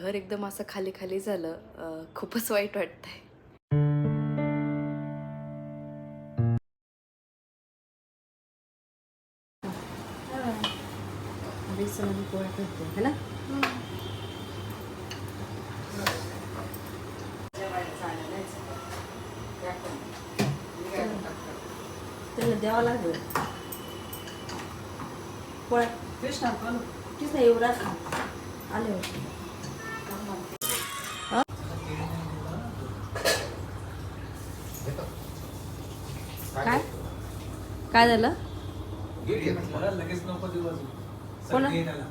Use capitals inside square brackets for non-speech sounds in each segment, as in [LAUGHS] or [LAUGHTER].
घर एकदम असं खाली खाली झालं खूपच वाईट वाटतंय. है ना? त्याला द्यावं लागेल. पोळ्या. कृष्णा तीच नाही एवढा खा आले होते. काय? काय झालं? लगेच दिवस कोणा? काय झालं?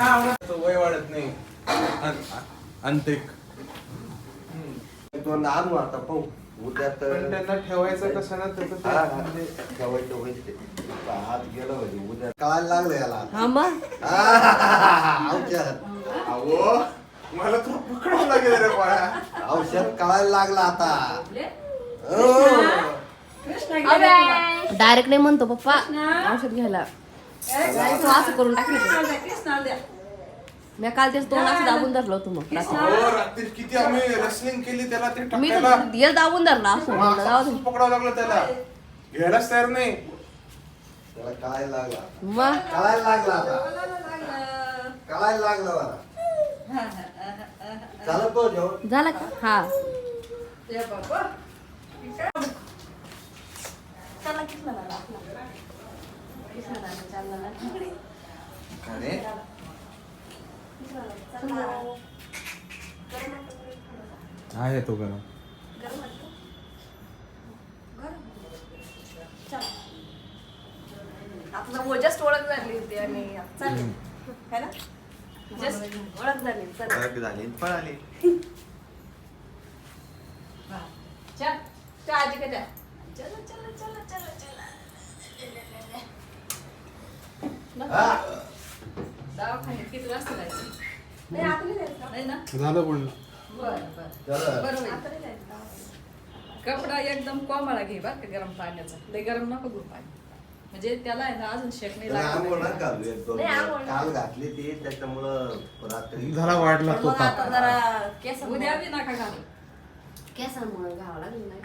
आवडत वय वाढत नाही अंतिक. तो आणू आता पाहू. उद्या तर त्यांना ठेवायचं कसं ना हा, हा. ठेवायचं होईल ते. हात गेलं म्हणजे उद्या कळायला लागलं याला? हा मग? अहो. मला तो पकडावं लागेल रे बाळा. औषध कळायला लागलं आता. हो. डायरेक्ट नाही म्हणतो पप्पा. औषध घ्यायला. तो असं करून टाकलं मी काल तेच तोंड असं दाबून धरलं होतं मग रात्री. रात्री किती आम्ही रेसलिंग केली त्याला ते मी टाकायला. तर दाबून धरला असं. म्हणलं, जाऊ दे. असंच पकडावं लागलं त्याला. घ्यायलाच तयार नाही. त्याला कळायला लागला मग? कळायला लागला आता. कळायला लागलं. मला चालत जेवण? झालं का? हा. अरे आहे तो गरम. आपलं जस्ट ओळख झाली होती आणि चालेल है ना? जस्ट ओळख झाली चला. ओळख झाली आणि पळाली. चल चल आजी का जा. चलो चलो चलो चलो चलो. दवाखान्यात किती वाजता जायचं? नाही आता नाही जायचं. नाही ना? झालं पण बरं बरं. चला. बरं होईल. आता नाही जायचं. कपडा एकदम कोमळा घे बरं का गरम पाण्याचा. लय गरम नको घेऊ पाणी. म्हणजे त्याला आहे ना अजून शेक नाही त्याला आंघोळ नाही लागत दोन नाही, आंघोळ. काल घातली ती त्याच्यामुळं रात्री झाला वाढला पण तो मग आता ताप. जरा उद्या बी नका घालू. केसांमुळे घावा लागली नाही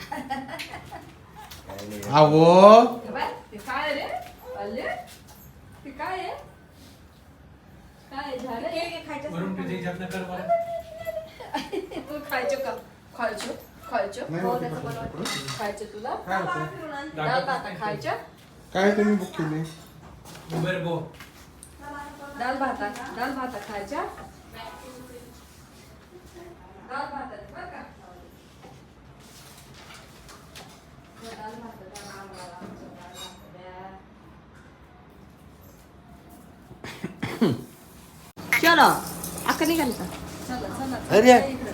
काही नाही. अहो हे बाय, ते काय रे? अल्ले ते काय आहे? काय झालं? वरून तुझी जत्न कर बरं. तू खायचो का? खायचो खायचो. नाही हो, त्याचं बनवायचं. खायचं तुला. काय भात खायचं काय तुम्ही बुक केली बर गो डाळ भाता डाळ भाता खायच्या डाळ भाता बरं का भात द्या. चलो अक्का निघाली का चला चला अरे. चला इकडं.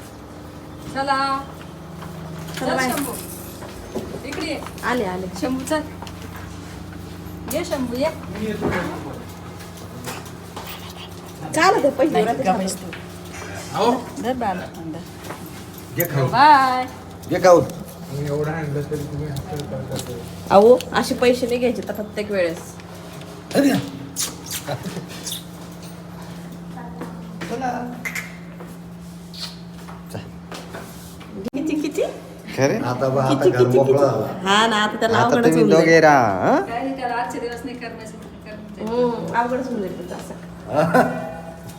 चला बाय. इकडे ये. आले आले शंभू चल ये शंभू ये. चालत खाऊ बाय. जे खाऊ मी एवढा आणलं तरी तुम्ही हॉटेल करता अहो असे पैसे नाही घ्यायचे तर प्रत्येक वेळेस. किती किती? खरे? आता बा आता घर मोकळं झालं. हा ना आता त्याला आता अवघडच तुम्ही होऊन जाईल. दोघे राहा हं? त्याला आजचे दिवस नाही करण्याचं. हम्म, अवघडच होऊन जाईल तुमचं असं.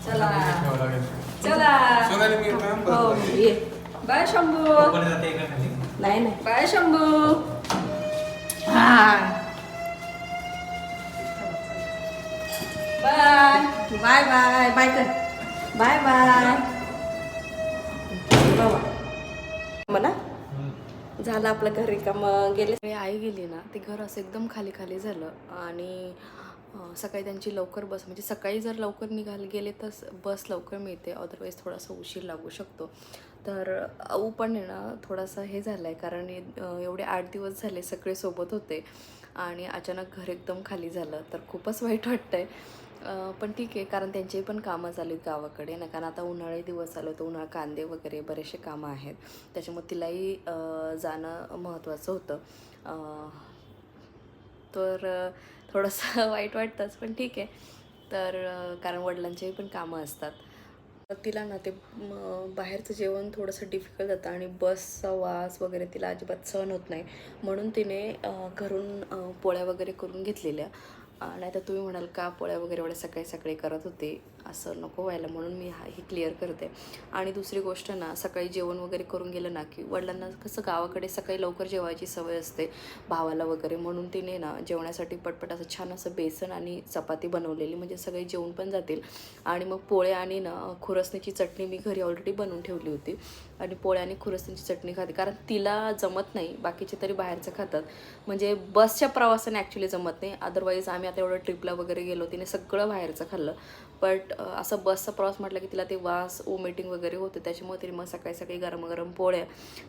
चला. ठेवावं लागेल चला. सोनाली मी काम हो करतो. ये. बाय शंभू. नाही नाही. Bye Shambhu. Bye. Bye bye. Bye कर. Bye bye. बाबा म्हणा झालं आपलं घरी का गेले? आई गेली ना ते घर असं एकदम खाली खाली झालं आणि सकाळी त्यांची लवकर बस म्हणजे सकाळी जर लवकर निघाले गेले तर बस लवकर मिळते. अदरवाईज थोडासा उशीर लागू शकतो. तर अऊ पण आहे ना थोडासा हे झालं आहे कारण एवढे आठ दिवस झाले सगळे सोबत होते आणि अचानक घर एकदम खाली झालं तर खूपच वाईट वाटतं आहे पण ठीक आहे कारण त्यांचेही पण कामं चालू आहेत गावाकडे. ना कारण आता उन्हाळे दिवस आलो तर उन्हाळा कांदे वगैरे बरेचसे कामं आहेत. त्याच्यामुळे तिलाही जाणं महत्त्वाचं होतं. तर थोडंसं [LAUGHS] वाईट वाटतंच पण ठीक आहे. तर कारण वडिलांचेही पण कामं असतात. तिला ना ते बाहेरचं जेवण थोडंसं डिफिकल्ट जातं आणि बसचा वास वगैरे तिला अजिबात सहन होत नाही. म्हणून तिने घरून पोळ्या वगैरे करून घेतलेल्या. नाही तर तुम्ही म्हणाल का पोळ्या वगैरे एवढ्या सकाळी सकाळी करत होते असं नको व्हायला म्हणून मी हा ही क्लिअर करते. आणि दुसरी गोष्ट ना सकाळी जेवण वगैरे करून गेलं ना की वडिलांना कसं गावाकडे सकाळी लवकर जेवायची सवय असते भावाला वगैरे. म्हणून तिने ना जेवण्यासाठी पटपट असं छान असं बेसन आणि चपाती बनवलेली म्हणजे सगळे जेवण पण जातील. आणि मग पोळ्या आणि ना खुरसणीची चटणी मी घरी ऑलरेडी बनवून ठेवली होती. आणि पोळ्या आणि खुरसणीची चटणी खाते. कारण तिला जमत नाही बाकीचे तरी बाहेरचं खातात. म्हणजे बसच्या प्रवासाने ॲक्च्युली जमत नाही. अदरवाईज आम्ही आता एवढं ट्रिपला वगैरे गेलो तिने सगळं बाहेरचं खाल्लं. बट असं बसचा प्रवास म्हटलं की तिला ते वास ओमेटिंग वगैरे होतं. त्याच्यामुळे तिने मग सकाळी सकाळी गरम गरम पोळ्या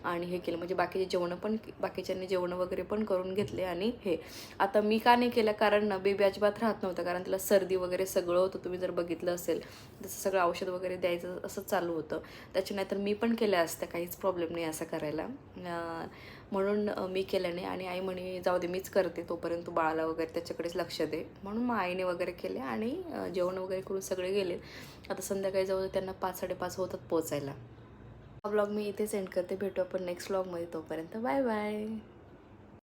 आणि हे केलं. म्हणजे बाकीचे जेवणं पण बाकीच्यांनी जेवणं वगैरे पण करून घेतले आणि हे. आता मी का नाही केलं? कारण ना बेबी अजिबात राहत नव्हतं. कारण तिला सर्दी वगैरे सगळं होतं. तुम्ही जर बघितलं असेल तसं सगळं औषध वगैरे द्यायचं असं चालू होतं. त्याच्या नाहीतर मी पण केल्या असतं काहीच प्रॉब्लेम नाही असं करायला. म्हणून मी केलं नाही आणि आई म्हणे जाऊ दे मीच करते तोपर्यंत बाळाला वगैरे त्याच्याकडेच लक्ष दे. म्हणून मग आईने वगैरे केले आणि जेवण वगैरे करून सगळे गेले. आता संध्याकाळी जवळ त्यांना पाच साडेपाच होतात पोचायला. हा ब्लॉग मी इथे सेंड करते. भेटू आपण नेक्स्ट ब्लॉगमध्ये तोपर्यंत. Bye bye